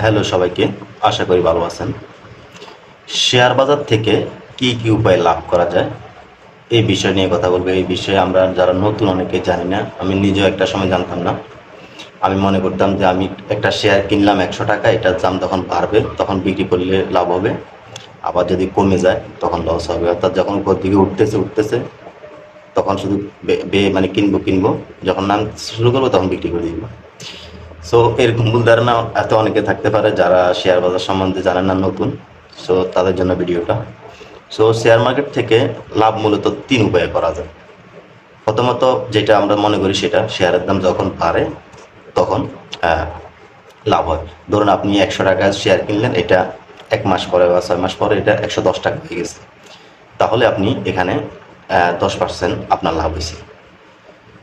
Hello সবাইকে, আশা করি ভালো আছেন। শেয়ার বাজার থেকে কি কি উপায়ে লাভ করা যায়, এই বিষয় নিয়ে কথা বলব। এই বিষয়ে আমরা যারা নতুন অনেকে জানি না, আমি নিজেও একটা সময় জানতাম না। আমি মনে করতাম যে আমি একটা শেয়ার কিনলাম একশো টাকা, এটার দাম তখন বাড়বে, তখন বিক্রি করলে লাভ হবে। আবার যদি কমে যায়, তখন লস হবে। অর্থাৎ যখন উপর দিকে উঠতেছে উঠতেছে, তখন শুধু মানে কিনবো কিনবো, যখন নাম শুরু করব, তখন বিক্রি করে দিব। সো এরকম ভুল ধারণা এত অনেকে থাকতে পারে যারা শেয়ার বাজার সম্বন্ধে জানেন না, নতুন। সো তাদের জন্য ভিডিওটা। সো শেয়ার মার্কেট থেকে লাভ মূলত তিন উপায়ে করা যায়। প্রথমত যেটা আমরা মনে করি সেটা শেয়ারের দাম যখন বাড়ে, তখন লাভ হয়। ধরুন আপনি একশো টাকার শেয়ার কিনলেন, এটা এক মাস পরে বা ছয় মাস পরে এটা একশো দশ টাকা হয়ে গেছে। তাহলে আপনি এখানে দশ পার্সেন্ট আপনার লাভ হয়েছে।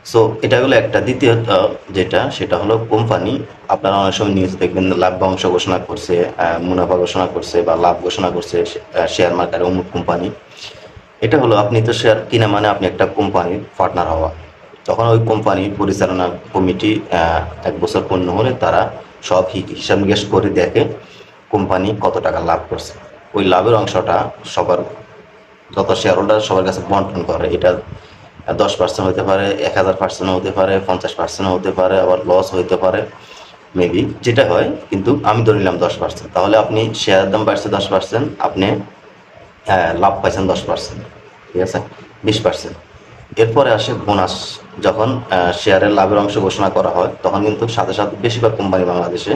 সো এটা হলো একটা দ্বিতীয় যেটা, সেটা হলো কোম্পানি। আপনারা অনেক সময় নিউজ দেখবেন লাভ্যাংশ ঘোষণা করছে মুনাফা ঘোষণা করছে বা লাভ ঘোষণা করছে শেয়ার মার্কেটে অমুক কোম্পানি। এটা হলো, আপনি তো শেয়ার কিনা মানে আপনি একটা কোম্পানির পার্টনার হওয়া। তখন ওই কোম্পানির পরিচালনা কমিটি এক বছর পূর্ণ হলে তারা সব হিসাব নিকাশ করে দেখে কোম্পানি কত টাকা লাভ করছে। ওই লাভের অংশটা সবার, যত শেয়ার হোল্ডার সবার কাছে বন্টন করে, এটা দশ পার্সেন্ট হতে পারে এক হাজার পার্সেন্ট হতে পারে পঞ্চাশ পার্সেন্ট হতে পারে আবার লস হতে পারে মেবি যেটা হয় কিন্তু আমি ধরে নিলাম দশ পার্সেন্ট তাহলে আপনি শেয়ারের দাম বাড়ছে দশ পার্সেন্ট আপনি আহ, লাভ পাইছেন দশ পার্সেন্ট ঠিক আছে? বিশ পার্সেন্ট এরপরে আসে বোনাস যখন শেয়ারের লাভের অংশ ঘোষণা করা হয় তখন কিন্তু সাথে সাথে বেশিরভাগ কোম্পানি বাংলাদেশে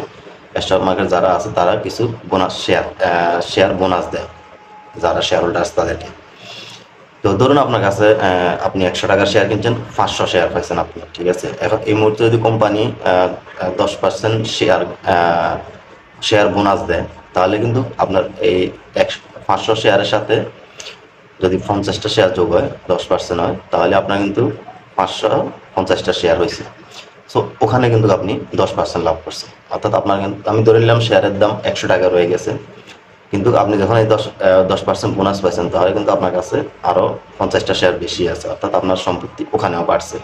স্টক মার্কেট যারা আছে তারা কিছু বোনাস শেয়ার শেয়ার বোনাস দেয় যারা শেয়ার হোল্ডার তাদেরকে। তো ধরুন আপনার কাছে আপনি একশো টাকার শেয়ার কিনছেন, পাঁচশো শেয়ার পাইছেন আপনি, ঠিক আছে? এখন এই মুহূর্তে যদি কোম্পানি দশ পার্সেন্ট শেয়ার শেয়ার বোনাস দেয়, তাহলে কিন্তু আপনার এই একশো পাঁচশো শেয়ারের সাথে যদি পঞ্চাশটা শেয়ার যোগ হয়, দশ পার্সেন্ট হয়, তাহলে আপনার কিন্তু পাঁচশো পঞ্চাশটা শেয়ার হয়েছে সো ওখানে কিন্তু আপনি দশ পার্সেন্ট লাভ করছেন। অর্থাৎ আপনার কিন্তু, আমি ধরে নিলাম শেয়ারের দাম একশো টাকা রয়ে গেছে। কিন্তু আপনি যখন এই দশ দশ পার্সেন্ট বোনাস পাইছেন, তাহলে কিন্তু আপনার কাছে আরও পঞ্চাশটা শেয়ার বেশি আছে, অর্থাৎ আপনার সম্পত্তি ওখানেও বাড়ছে।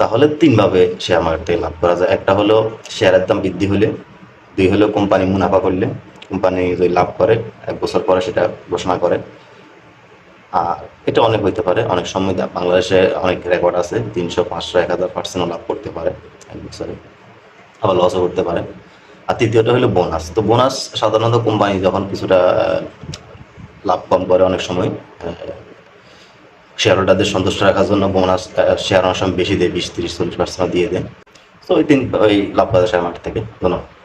তাহলে তিনভাবে শেয়ার মার্কেট লাভ করা যায়। একটা হলো শেয়ারের দাম বৃদ্ধি হলে, দুই হলো কোম্পানি মুনাফা করলে কোম্পানি যদি লাভ করে, এক বছর পরে সেটা ঘোষণা করে। আর এটা অনেক হইতে পারে, অনেক সময় বাংলাদেশে অনেক রেকর্ড আছে, তিনশো, পাঁচশো, এক হাজার পার্সেন্টও লাভ করতে পারে এক বছরে, আবার লসও করতে পারে। আর তৃতীয়টা হলো বোনাস তো বোনাস সাধারণত কোম্পানি যখন কিছুটা লাভ কম করে অনেক সময় শেয়ার হোল্ডারদের সন্তুষ্ট রাখার জন্য বোনাস শেয়ার অনেক সময় বেশি দেয় বিশ, তিরিশ, চল্লিশ পার্সেন্ট দিয়ে দেয় তো ওই তিন, ওই লাভ পাওয়া শেয়ার মার্কেট থেকে। ধন্যবাদ।